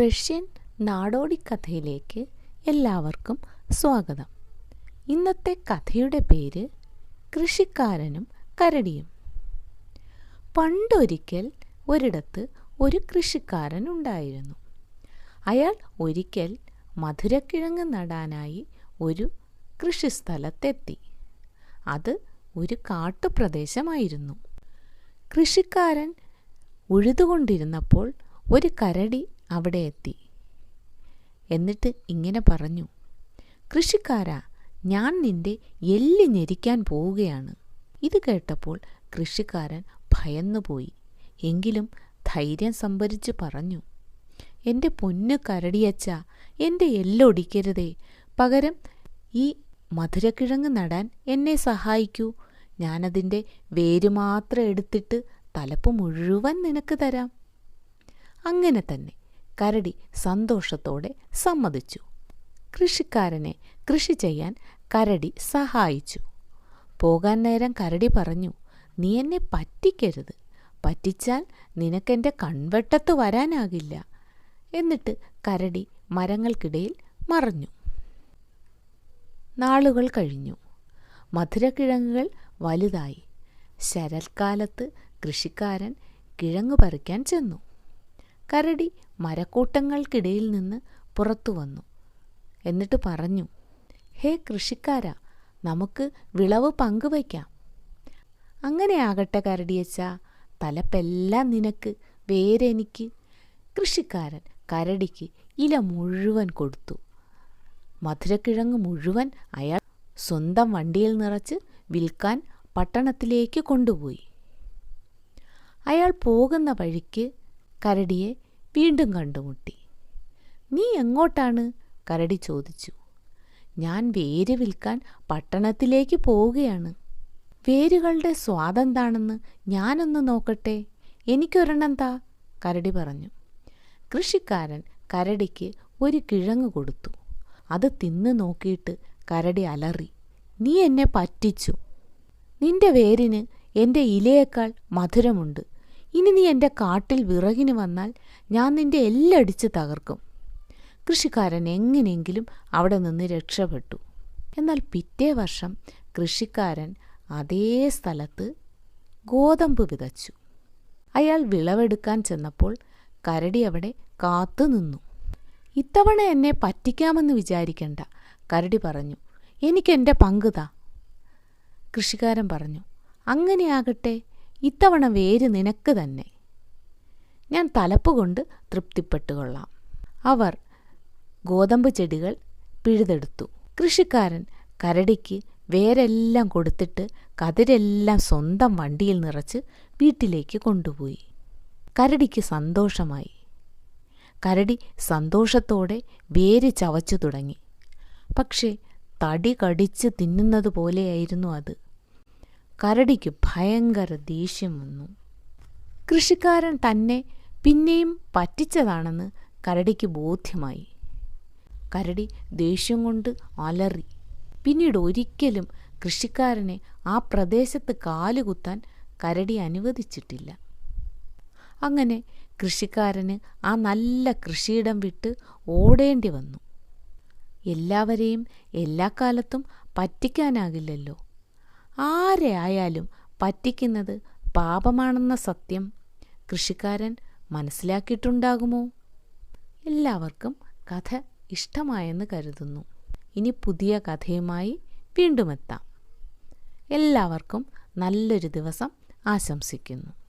Russian നാടോടിക്കഥയിലേക്ക് എല്ലാവർക്കും സ്വാഗതം. ഇന്നത്തെ കഥയുടെ പേര് കൃഷിക്കാരനും കരടിയും. പണ്ടൊരിക്കൽ ഒരിടത്ത് ഒരു കൃഷിക്കാരൻ ഉണ്ടായിരുന്നു. അയാൾ ഒരിക്കൽ മധുരക്കിഴങ്ങ് നടാനായി ഒരു കൃഷിസ്ഥലത്തെത്തി. അത് ഒരു കാട്ടുപ്രദേശമായിരുന്നു. കൃഷിക്കാരൻ ഉഴുതുകൊണ്ടിരുന്നപ്പോൾ ഒരു കരടി അവിടെ എത്തി. എന്നിട്ട് ഇങ്ങനെ പറഞ്ഞു കൃഷിക്കാരാ ഞാൻ നിന്റെ എല്ല് ഞെരിക്കാൻ പോവുകയാണ്. ഇത് കേട്ടപ്പോൾ കൃഷിക്കാരൻ ഭയന്നുപോയി എങ്കിലും ധൈര്യം സംഭരിച്ച് പറഞ്ഞു എന്റെ പൊന്ന് കരടിയച്ച എന്റെ എല്ലൊടിക്കരുതേ. പകരം ഈ മധുരക്കിഴങ്ങ് നടാൻ എന്നെ സഹായിക്കൂ. ഞാനതിന്റെ വേര് മാത്രം എടുത്തിട്ട് തലപ്പ് മുഴുവൻ നിനക്ക് തരാം. അങ്ങനെ തന്നെ കരടി സന്തോഷത്തോടെ സമ്മതിച്ചു. കൃഷിക്കാരനെ കൃഷി ചെയ്യാൻ കരടി സഹായിച്ചു. പോകാൻ നേരം കരടി പറഞ്ഞു നീ എന്നെ പറ്റിക്കരുത്. പറ്റിച്ചാൽ നിനക്കെന്റെ കൺവെട്ടത്ത് വരാനാകില്ല എന്നിട്ട് കരടി മരങ്ങൾക്കിടയിൽ മറഞ്ഞു. നാളുകൾ കഴിഞ്ഞു. മധുരക്കിഴങ്ങുകൾ വലുതായി. ശരൽക്കാലത്ത് കൃഷിക്കാരൻ കിഴങ്ങ് പറിക്കാൻ ചെന്നു. കരടി മരക്കൂട്ടങ്ങൾക്കിടയിൽ നിന്ന് പുറത്തു വന്നു. എന്നിട്ട് പറഞ്ഞു ഹേ കൃഷിക്കാര നമുക്ക് വിളവ് പങ്കുവയ്ക്കാം. അങ്ങനെയാകട്ടെ കരടിയച്ച തലപ്പെല്ലാം നിനക്ക് വേരെനിക്ക് കൃഷിക്കാരൻ കരടിക്ക് ഇല മുഴുവൻ കൊടുത്തു. മധുരക്കിഴങ്ങ് മുഴുവൻ അയാൾ സ്വന്തം വണ്ടിയിൽ നിറച്ച് വിൽക്കാൻ പട്ടണത്തിലേക്ക് കൊണ്ടുപോയി. അയാൾ പോകുന്ന വഴിക്ക് കരടിയെ വീണ്ടും കണ്ടുമുട്ടി. നീ എങ്ങോട്ടാണ്? കരടി ചോദിച്ചു. ഞാൻ വേര് വിൽക്കാൻ പട്ടണത്തിലേക്ക് പോവുകയാണ്. വേരുകളുടെ സ്വാദെന്താണെന്ന് ഞാനൊന്ന് നോക്കട്ടെ. എനിക്കൊരെണ്ണം താ കരടി പറഞ്ഞു. കൃഷിക്കാരൻ കരടിക്ക് ഒരു കിഴങ്ങ് കൊടുത്തു. അത് തിന്ന് നോക്കിയിട്ട് കരടി അലറി. നീ എന്നെ പറ്റിച്ചു. നിന്റെ വേരിന് എന്റെ ഇലയേക്കാൾ മധുരമുണ്ട്. ഇനി നീ എന്റെ കാട്ടിൽ വിറകിന് വന്നാൽ ഞാൻ നിന്റെ എല്ലടിച്ച് തകർക്കും. കൃഷിക്കാരൻ എങ്ങനെയെങ്കിലും അവിടെ നിന്ന് രക്ഷപ്പെട്ടു. എന്നാൽ പിറ്റേ വർഷം കൃഷിക്കാരൻ അതേ സ്ഥലത്ത് ഗോതമ്പ് വിതച്ചു. അയാൾ വിളവെടുക്കാൻ ചെന്നപ്പോൾ കരടി അവിടെ കാത്തു നിന്നു. ഇത്തവണ എന്നെ പറ്റിക്കാമെന്ന് വിചാരിക്കണ്ട കരടി പറഞ്ഞു. എനിക്കെന്റെ പങ്കുതാ കൃഷിക്കാരൻ പറഞ്ഞു അങ്ങനെയാകട്ടെ ഇത്തവണ വേര് നിനക്ക് തന്നെ. ഞാൻ തലപ്പുകൊണ്ട് തൃപ്തിപ്പെട്ടുകൊള്ളാം. അവർ ഗോതമ്പ് ചെടികൾ പിഴുതെടുത്തു. കൃഷിക്കാരൻ കരടിക്ക് വേരെല്ലാം കൊടുത്തിട്ട് കതിരെല്ലാം സ്വന്തം വണ്ടിയിൽ നിറച്ച് വീട്ടിലേക്ക് കൊണ്ടുപോയി. കരടിക്ക് സന്തോഷമായി. കരടി സന്തോഷത്തോടെ വേര് ചവച്ചു തുടങ്ങി. പക്ഷേ തടി കടിച്ച് തിന്നുന്നത് പോലെയായിരുന്നു അത്. കരടിക്ക് ഭയങ്കര ദേഷ്യം വന്നു. കൃഷിക്കാരൻ തന്നെ പിന്നെയും പറ്റിച്ചതാണെന്ന് കരടിക്ക് ബോധ്യമായി. കരടി ദേഷ്യം കൊണ്ട് അലറി. പിന്നീട് ഒരിക്കലും കൃഷിക്കാരനെ ആ പ്രദേശത്ത് കാലുകുത്താൻ കരടി അനുവദിച്ചിട്ടില്ല. അങ്ങനെ കൃഷിക്കാരന് ആ നല്ല കൃഷിയിടം വിട്ട് ഓടേണ്ടി വന്നു. എല്ലാവരെയും എല്ലാ കാലത്തും പറ്റിക്കാനാകില്ലല്ലോ. ആരെ ആയാലും പറ്റിക്കുന്നത് പാപമാണെന്ന സത്യം കൃഷിക്കാരൻ മനസ്സിലാക്കിയിട്ടുണ്ടാകുമോ? എല്ലാവർക്കും കഥ ഇഷ്ടമായെന്ന് കരുതുന്നു. ഇനി പുതിയ കഥയുമായി വീണ്ടുമെത്താം. എല്ലാവർക്കും നല്ലൊരു ദിവസം ആശംസിക്കുന്നു.